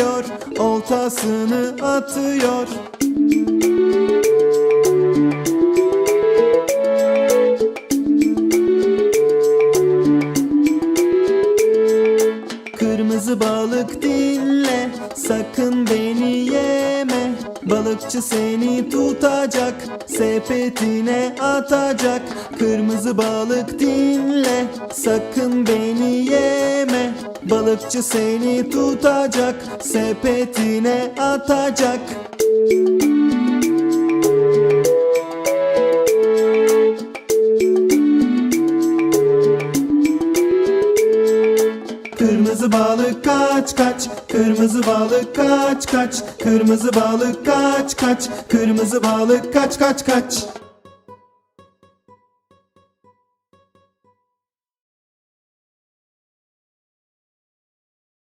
geliyor Oltasını atıyor. Kırmızı balık dinle sakın beni yeme. Balıkçı seni tutacak sepetine atacak. Kırmızı balık dinle sakın beni yeme Balıkçı seni tutacak sepetine atacak. Kırmızı balık kaç kaç Kırmızı balık kaç kaç Kırmızı balık kaç kaç Kırmızı balık kaç kaç kaç